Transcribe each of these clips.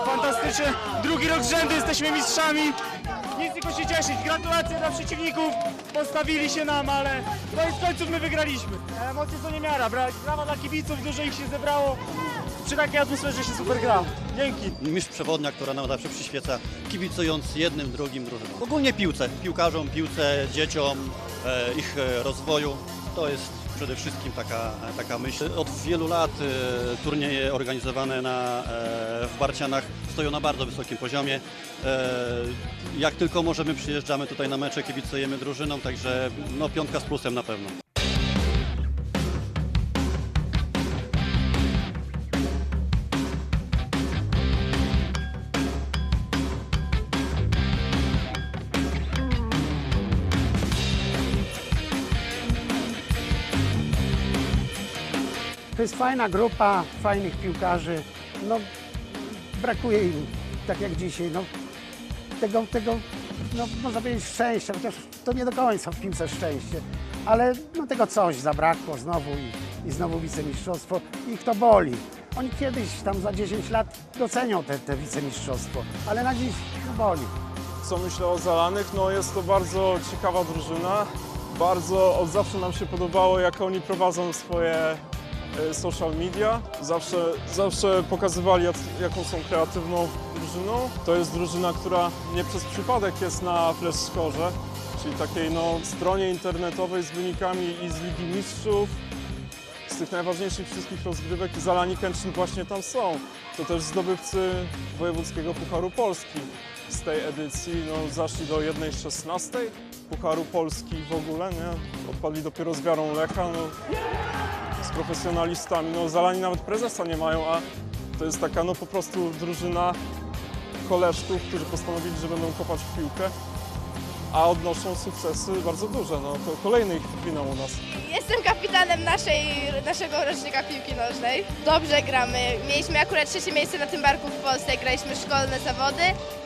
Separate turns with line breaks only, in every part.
Się, drugi rok z rzędu jesteśmy mistrzami. Nic tylko się cieszyć. Gratulacje dla przeciwników. Postawili się nam, ale koniec końców my wygraliśmy. Emocje są niemiara. Bra- Brawa dla kibiców, dużo ich się zebrało. Przy takiej atmosferze się super gra. Dzięki.
mistrz przewodnia, która nam zawsze przyświeca, kibicując jednym, drugim drużynom. Ogólnie piłce, piłkarzom, piłce, dzieciom, e, ich e, rozwoju. To jest przede wszystkim taka, taka myśl. Od wielu lat e, turnieje organizowane na, e, w Barcianach stoją na bardzo wysokim poziomie. E, jak tylko możemy przyjeżdżamy tutaj na mecze, kibicujemy drużynom, także no, piątka z plusem na pewno.
To jest fajna grupa fajnych piłkarzy. No, brakuje im, tak jak dzisiaj, no, tego, tego no, można powiedzieć szczęścia, chociaż to nie do końca w piłce szczęście, ale no, tego coś zabrakło znowu i, i znowu wicemistrzostwo. Ich to boli. Oni kiedyś tam za 10 lat docenią te, te wicemistrzostwo, ale na dziś no, boli.
Co myślę o Zalanych? No jest to bardzo ciekawa drużyna. Bardzo od zawsze nam się podobało, jak oni prowadzą swoje social media. Zawsze, zawsze pokazywali, jak- jaką są kreatywną drużyną. To jest drużyna, która nie przez przypadek jest na Flash Score, czyli takiej no, stronie internetowej z wynikami i z Ligi Mistrzów, z tych najważniejszych wszystkich rozgrywek i Zalani Kętrzyn właśnie tam są. To też zdobywcy Wojewódzkiego Pucharu Polski z tej edycji. No, zaszli do 1.16 Pucharu Polski w ogóle, nie? Odpadli dopiero z wiarą Leka, no, z profesjonalistami. No, Zalani nawet prezesa nie mają, a to jest taka no po prostu drużyna koleżków, którzy postanowili, że będą kopać w piłkę, a odnoszą sukcesy bardzo duże. No, to kolejny ich finał u nas.
Jestem kapitanem naszej, naszego rocznika piłki nożnej. Dobrze gramy. Mieliśmy akurat trzecie miejsce na tym barku w Polsce, graliśmy szkolne zawody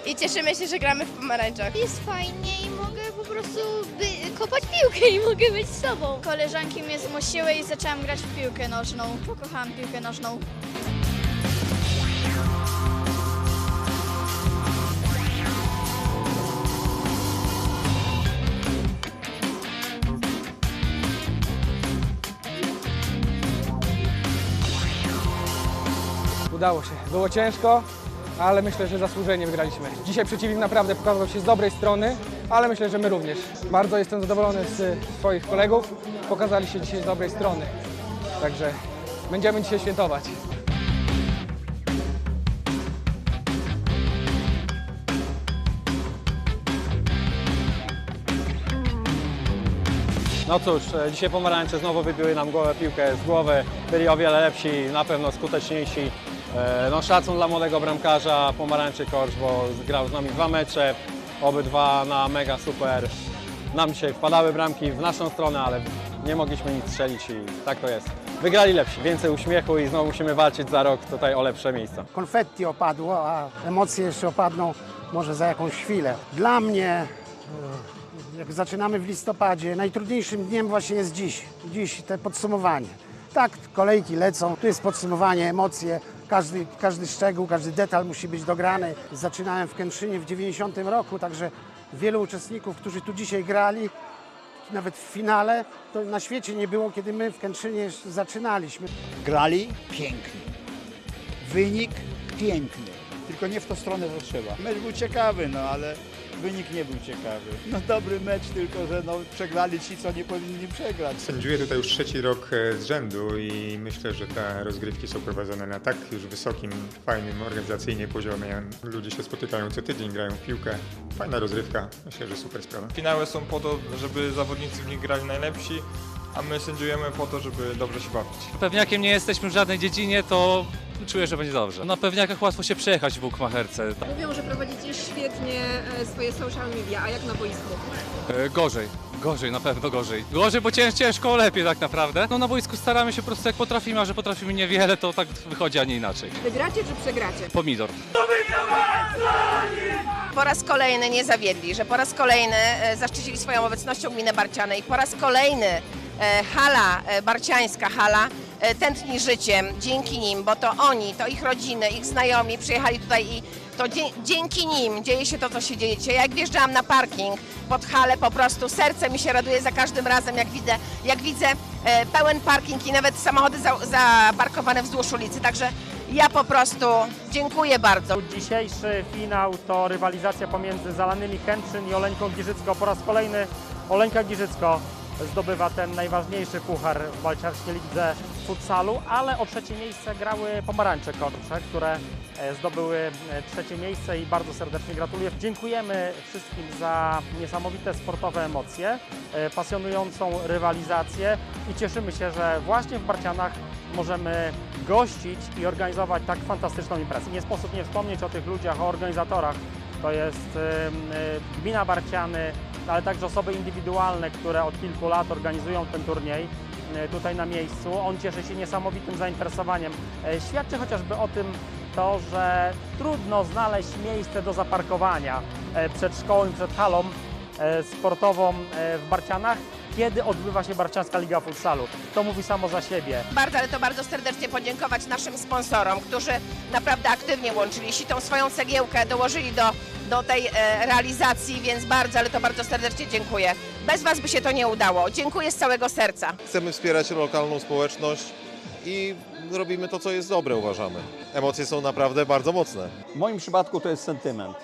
i cieszymy się, że gramy w pomarańczach.
Jest fajnie i mogę po prostu kopać piłkę i mogę być sobą. Koleżanki mnie zmusiły i zaczęłam grać w piłkę nożną. Pokochałam piłkę nożną.
Udało się. Było ciężko, ale myślę, że zasłużenie wygraliśmy. Dzisiaj przeciwnik naprawdę pokazał się z dobrej strony, ale myślę, że my również. Bardzo jestem zadowolony z swoich kolegów. Pokazali się dzisiaj z dobrej strony. Także będziemy dzisiaj świętować.
No cóż, e, dzisiaj pomarańcze znowu wybiły nam głowę, piłkę z głowy. Byli o wiele lepsi, na pewno skuteczniejsi. E, No szacun dla młodego bramkarza, pomarańczy Korsz, bo grał z nami dwa mecze, obydwa na mega super. Nam dzisiaj wpadały bramki w naszą stronę, ale nie mogliśmy nic strzelić i tak to jest. Wygrali lepsi, więcej uśmiechu i znowu musimy walczyć za rok tutaj o lepsze miejsca.
konfetti opadło, a emocje jeszcze opadną może za jakąś chwilę. Dla mnie, e, jak zaczynamy w listopadzie, najtrudniejszym dniem właśnie jest dziś. Dziś te podsumowanie. Tak, kolejki lecą, tu jest podsumowanie, emocje, każdy, każdy szczegół, każdy detal musi być dograny. Zaczynałem w Kętrzynie w 90 roku, także wielu uczestników, którzy tu dzisiaj grali, nawet w finale, to na świecie nie było, kiedy my w Kętrzynie zaczynaliśmy.
grali pięknie. Wynik piękny. Tylko nie w tą stronę, co trzeba. Mecz był ciekawy, no ale wynik nie był ciekawy. No dobry mecz, tylko że no, przegrali ci, co nie powinni przegrać.
Sędziuję tutaj już trzeci rok e, z rzędu i myślę, że te rozgrywki są prowadzone na tak już wysokim, fajnym organizacyjnie poziomie. Ludzie się spotykają co tydzień, grają w piłkę. Fajna rozrywka, myślę, że super sprawa.
Finały są po to, żeby zawodnicy w nich grali najlepsi, a my sędziujemy po to, żeby dobrze się bawić.
Pewniakiem nie jesteśmy w żadnej dziedzinie, to czuję, że będzie dobrze. Na pewniakach łatwo się przejechać w Bukmacherce.
Mówią, że prowadzicie świetnie e, swoje social media, a jak na boisku?
E, gorzej, gorzej, na pewno gorzej. Gorzej, bo cięż, ciężko, lepiej tak naprawdę. No na boisku staramy się po prostu jak potrafimy, a że potrafimy niewiele, to tak wychodzi, a nie inaczej.
Wygracie czy przegracie?
Pomidor.
Po raz kolejny nie zawiedli, że po raz kolejny e, zaszczycili swoją obecnością gminę Barciany i po raz kolejny e, hala e, barciańska, hala tętni życiem dzięki nim, bo to oni, to ich rodziny, ich znajomi przyjechali tutaj i
to dzięki nim dzieje się to, co się dzieje. Dzisiaj jak wjeżdżałam na parking pod halę, po prostu serce mi się raduje za każdym razem, jak widzę, jak widzę e, pełen parking i nawet samochody za, zaparkowane wzdłuż ulicy. Także ja po prostu dziękuję bardzo.
Dzisiejszy finał to rywalizacja pomiędzy Zalanymi Kętrzyn i Oleńką Giżycko. Po raz kolejny Oleńka Giżycko zdobywa ten najważniejszy puchar w Balciarskiej Lidze Futsalu, ale o trzecie miejsce grały Pomarańcze Korcze, które e, zdobyły e, trzecie miejsce i bardzo serdecznie gratuluję. Dziękujemy wszystkim za niesamowite sportowe emocje, e, pasjonującą rywalizację i cieszymy się, że właśnie w Barcianach możemy gościć i organizować tak fantastyczną imprezę. Nie sposób nie wspomnieć o tych ludziach, o organizatorach. To jest gmina Barciany, ale także osoby indywidualne, które od kilku lat organizują ten turniej tutaj na miejscu. On cieszy się niesamowitym zainteresowaniem. E, Świadczy chociażby o tym to, że trudno znaleźć miejsce do zaparkowania e, przed szkołą przed halą e, sportową e, w Barcianach, kiedy odbywa się Barciańska Liga Futsalu. To mówi samo za siebie.
Bardzo, ale to bardzo serdecznie podziękować naszym sponsorom, którzy naprawdę aktywnie łączyli się, tą swoją cegiełkę dołożyli do, do tej e, realizacji, więc bardzo, ale to bardzo serdecznie dziękuję. Bez Was by się to nie udało. Dziękuję z całego serca.
Chcemy wspierać lokalną społeczność i robimy to, co jest dobre, uważamy. Emocje są naprawdę bardzo mocne.
W moim przypadku to jest sentyment.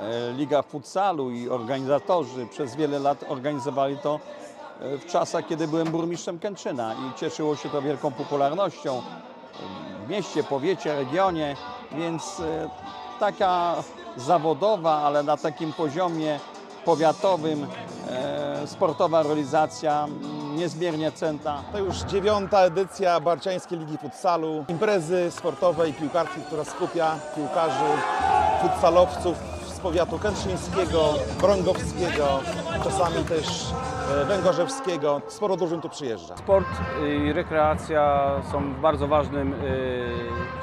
E, Liga Futsalu i organizatorzy przez wiele lat organizowali to w czasach, kiedy byłem burmistrzem Kętrzyna i cieszyło się to wielką popularnością w mieście, powiecie, regionie, więc e, taka zawodowa, ale na takim poziomie powiatowym e, sportowa realizacja niezmiernie centa.
To już dziewiąta edycja Barciańskiej Ligi Futsalu, imprezy sportowej piłkarskiej, która skupia piłkarzy, futsalowców z powiatu kętrzyńskiego, brągowskiego, czasami też węgorzewskiego. Sporo drużyn tu przyjeżdża.
Sport i rekreacja są bardzo ważnym y,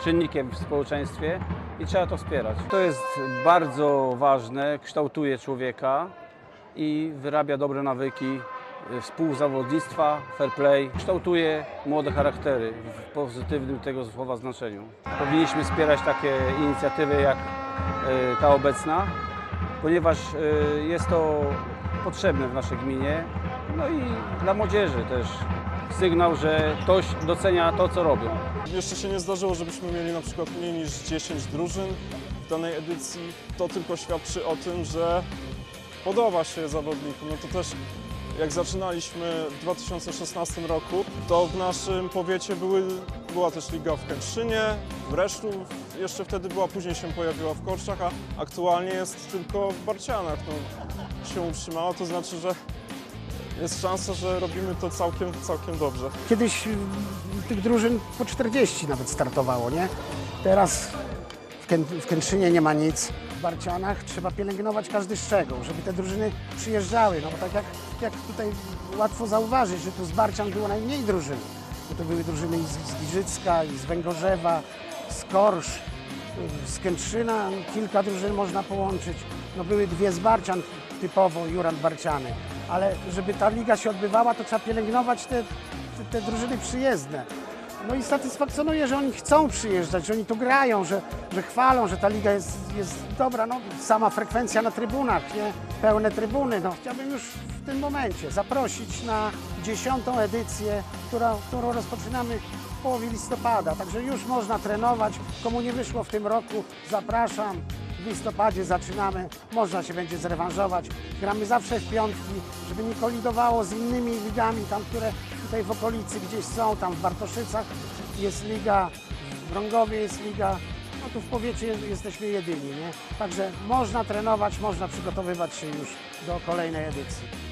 czynnikiem w społeczeństwie i trzeba to wspierać. To jest bardzo ważne, kształtuje człowieka i wyrabia dobre nawyki y, współzawodnictwa, fair play, kształtuje młode charaktery w pozytywnym tego słowa znaczeniu. Powinniśmy wspierać takie inicjatywy jak ta obecna, ponieważ jest to potrzebne w naszej gminie, no i dla młodzieży też sygnał, że ktoś docenia to, co robią.
Jeszcze się nie zdarzyło, żebyśmy mieli na przykład mniej niż 10 drużyn w danej edycji. To tylko świadczy o tym, że podoba się zawodnikom. No to też jak zaczynaliśmy w 2016 roku, to w naszym powiecie były, była też liga w Kętrzynie, w Resztu jeszcze wtedy była, później się pojawiła w Korczach, a aktualnie jest tylko w Barcianach. No, się utrzymała, to znaczy, że jest szansa, że robimy to całkiem, całkiem dobrze.
Kiedyś tych drużyn po 40 nawet startowało, nie? Teraz w, Kę w Kętrzynie nie ma nic. W Barcianach trzeba pielęgnować każdy szczegół, żeby te drużyny przyjeżdżały. No bo tak jak, jak tutaj łatwo zauważyć, że tu z Barcian było najmniej drużyn. Bo to były drużyny i z, z Giżycka, i z Węgorzewa, z Korsz, z Kętrzyna. Kilka drużyn można połączyć. No były dwie z Barcian, typowo Jurand Barciany. Ale żeby ta liga się odbywała, to trzeba pielęgnować te, te, te drużyny przyjezdne. No i satysfakcjonuje, że oni chcą przyjeżdżać, że oni tu grają, że, że chwalą, że ta liga jest, jest dobra. No, sama frekwencja na trybunach, nie? pełne trybuny. No, chciałbym już w tym momencie zaprosić na dziesiątą edycję, która, którą rozpoczynamy w połowie listopada. Także już można trenować. Komu nie wyszło w tym roku, zapraszam. W listopadzie zaczynamy, można się będzie zrewanżować. Gramy zawsze w piątki, żeby nie kolidowało z innymi ligami, tam, które tutaj w okolicy gdzieś są, tam w Bartoszycach jest liga, w Brągowie jest liga, no tu w powiecie jesteśmy jedyni, nie? Także można trenować, można przygotowywać się już do kolejnej edycji.